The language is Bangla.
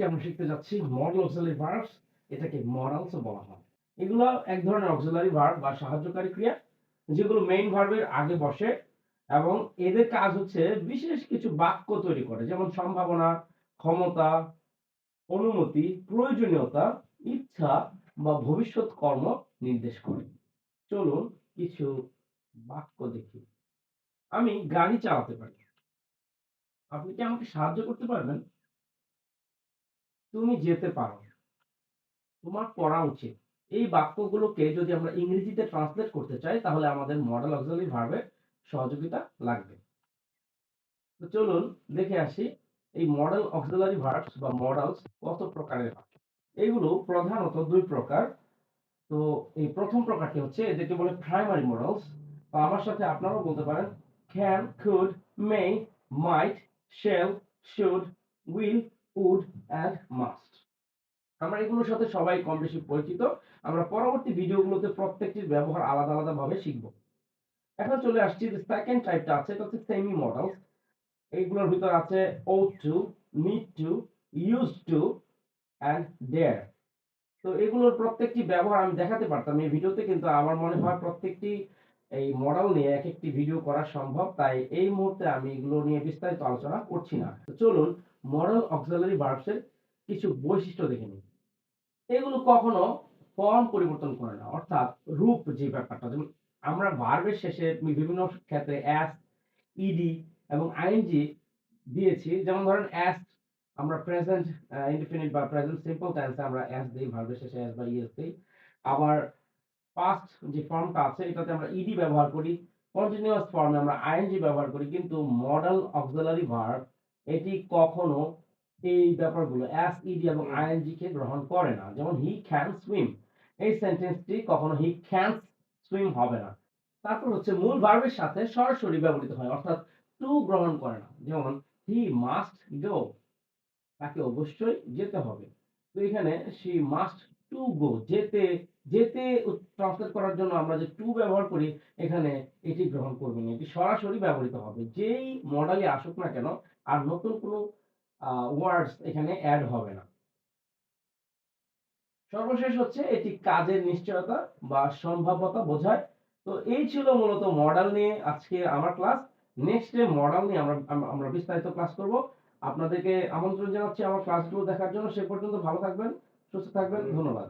আজকে আমরা শিখতে যাচ্ছি? মডেল অক্সিলারি ভার্বস এটাকে মডালস বলা হয়। এগুলো এক ধরনের অক্সিলারি ভার্ব বা সাহায্যকারী ক্রিয়া, যেগুলো মেইন ভার্বের আগে বসে এবং এদের কাজ হচ্ছে বিশেষ কিছু বাক্য তৈরি করে, যেমন সম্ভাবনা, ক্ষমতা, অনুমতি, প্রয়োজনীয়তা, ইচ্ছা বা ভবিষ্যৎ কর্ম নির্দেশ করে। চলুন কিছু বাক্য দেখি। আমি গাড়ি চালাতে পারি। আপনি কি আমাকে সাহায্য করতে পারবেন? তুমি যেতে পারো তোমার পড়া উচিত। এই বাক্যগুলোকে যদি আমরা ইংরেজিতে ট্রান্সলেট করতে চাই, তাহলে আমাদের মডেল অক্সিলারি ভার্বের সহযোগিতা লাগবে। তো চলুন দেখে আসি এই মডেল অক্সিলারি ভার্বস বা মডেলস কত প্রকারের হয় এইগুলো প্রধানত দুই প্রকার। তো এই প্রথম প্রকারটি হচ্ছে এদেরকে বলে প্রাইমারি মডেলস তো আমার সাথে আপনারাও বলতে পারেন can could may might shall should will would and must আমরা এগুলোর সাথে সবাই কম বেশি পরিচিত। আমরা পরবর্তী ভিডিওগুলোতে প্রত্যেকটির ব্যবহার আলাদা আলাদা ভাবে শিখব। এখন চলে আসছি যে সেকেন্ড টাইপটা আছে, এটা হচ্ছে সেমি মডেলস এইগুলোর ভিতর আছে ought to need to use to and dare তো এগুলোর প্রত্যেকটি ব্যবহার আমি দেখাতে পারতাম, এই ভিডিওতে কিন্তু আমার মনে হয় প্রত্যেকটি এই মডেল নিয়ে এক একটি ভিডিও করা সম্ভব, তাই এই মুহূর্তে আমি এগুলো নিয়ে বিস্তারিত আলোচনা করছি না। চলুন মডেল অক্সিলারি ভার্বসের কিছু বৈশিষ্ট্য দেখে নিই এগুলো কখনো ফর্ম পরিবর্তন করে না, অর্থাৎ রূপ যে ব্যাপারটা, যেমন আমরা ভার্বের শেষে বিভিন্ন ক্ষেত্রে অ্যাস ইডি এবং আইএনজি দিয়েছি। যেমন ধরেন অ্যাস আমরা প্রেজেন্ট ইনডিফিনিট বা প্রেজেন্ট সিম্পল টেন্সে আমরা অ্যাস দিই ভার্বের শেষে অ্যাস বা ইএস দিই। আবার পাস্ট যে ফর্মটা আছে, এটাতে আমরা ইডি ব্যবহার করি। কন্টিনিউয়াস ফর্মে আমরা আইএনজি ব্যবহার করি, কিন্তু মডেল অক্সিলারি ভার্ব এটি কখনো এই ব্যাপারগুলো অ্যাস ইডি এবং আইএনজি কে গ্রহণ করে না। যেমন হি ক্যান সুইম এই সেন্টেন্সটি কখনো হি ক্যান সুইম হবে না। তারপর হচ্ছে মূল ভার্বের সাথে সরাসরি ব্যবহৃত হয়, অর্থাৎ টু গ্রহণ করে না। যেমন হি মাস্ট গো তাকে অবশ্যই যেতে হবে। তো এখানে সি মাস্ট টু গো যেতে যেতে ট্রান্সলেট করার জন্য আমরা যে টু ব্যবহার করি, এখানে এটি গ্রহণ করবে না। এটি সরাসরি ব্যবহৃত হবে। যেই মডেলে আসুক না কেন আর নতুন কোনো ওয়ার্ডস এখানে অ্যাড হবে না। সর্বশেষ হচ্ছে এটি কাজের নিশ্চয়তা বা সম্ভাব্যতা বোঝায়। তো এই ছিল মূলত মডেল নিয়ে আজকে আমার ক্লাস নেক্সট ডে মডেল নিয়ে আমরা আমরা বিস্তারিত ক্লাস করব। আপনাদেরকে আমন্ত্রণ জানাচ্ছি আমার ক্লাসগুলো দেখার জন্য। সে পর্যন্ত ভালো থাকবেন সুস্থ থাকবেন। ধন্যবাদ।